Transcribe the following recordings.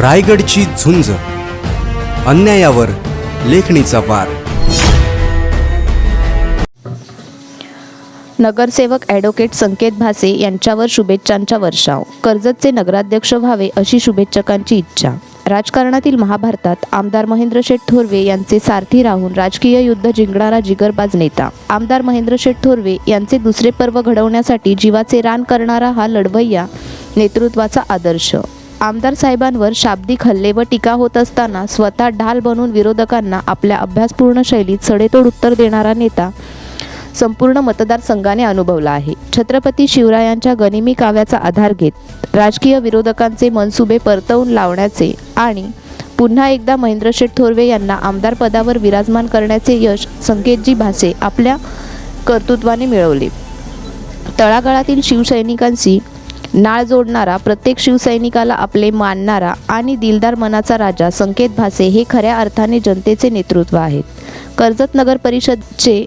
रायगडची झुंज. अन्यायावर लेखणीचा वार. नगरसेवक ॲडव्होकेट संकेत भासे यांच्यावर शुभेच्छांचा वर्षाव. कर्जतचे नगराध्यक्ष व्हावे अशी शुभेच्छकांची इच्छा. राजकारणातील महाभारतात आमदार महेंद्र शेठ थोरवे यांचे सारथी राहून राजकीय युद्ध जिंकणारा जिगरबाज नेता. आमदार महेंद्र शेठ थोरवे यांचे दुसरे पर्व घडवण्यासाठी जीवाचे रान करणारा हा लढवय्या नेतृत्वाचा आदर्श. आमदार साहेबांवर शाब्दिक हल्ले व टीका होत असताना स्वतः ढाल बनून विरोधकांना आपल्या अभ्यासपूर्ण शैलीत सडेतोड उत्तर देणारा नेता संपूर्ण मतदारसंघाने अनुभवला आहे. छत्रपती शिवरायांच्या गनिमी काव्याचा आधार घेत राजकीय विरोधकांचे मनसुबे परतवून लावण्याचे आणि पुन्हा एकदा महेंद्र शेठ थोरवे यांना आमदार पदावर विराजमान करण्याचे यश संकेतजी भासे आपल्या कर्तृत्वाने मिळवले. तळागाळातील शिवसैनिकांशी नाळ जोडणारा प्रत्येक शिवसैनिकाला आपले मानणारा आणि दिलदार मनाचा राजा संकेत भासे हे खऱ्या अर्थाने जनतेचे नेतृत्व आहेत. कर्जत नगर परिषदचे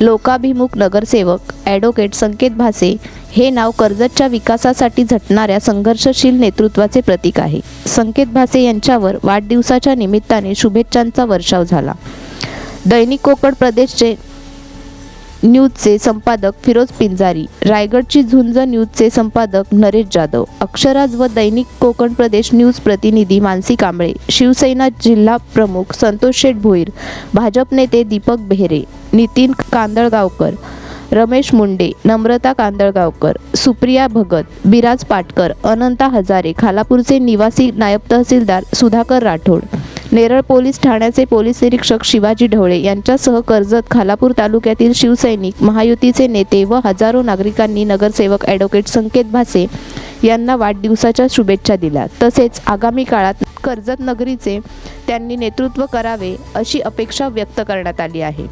लोकाभिमुख नगरसेवक ॲडव्होकेट संकेत भासे हे नाव कर्जतच्या विकासासाठी झटणाऱ्या संघर्षशील नेतृत्वाचे प्रतीक आहे. संकेत भासे यांच्यावर वाढदिवसाच्या निमित्ताने शुभेच्छांचा वर्षाव झाला. दैनिक कोकण प्रदेशचे न्यूजचे संपादक फिरोज पिंजारी. रायगडची झुंज न्यूजचे संपादक नरेश जाधव. अक्षराज व दैनिक कोकण प्रदेश न्यूज प्रतिनिधी मानसी कांबळे. शिवसेना जिल्हा प्रमुख संतोष शेठ भोईर. भाजप नेते दीपक बेहरे. नितीन कांदळगावकर. रमेश मुंडे. नम्रता कांदळगावकर. सुप्रिया भगत. बिराज पाटकर. अनंता हजारे. खालापूरचे निवासी नायब तहसीलदार सुधाकर राठोड. नेरळ पोलीस ठाण्याचे पोलीस निरीक्षक शिवाजी ढवळे यांच्यासह कर्जत खालापूर तालुक्यातील शिवसैनिक महायुतीचे नेते व हजारो नागरिकांनी नगरसेवक ॲडव्होकेट संकेत भासे यांना वाढदिवसाच्या शुभेच्छा दिल्या. तसेच आगामी काळात कर्जत नगरीचे त्यांनी नेतृत्व करावे अशी अपेक्षा व्यक्त करण्यात आली आहे.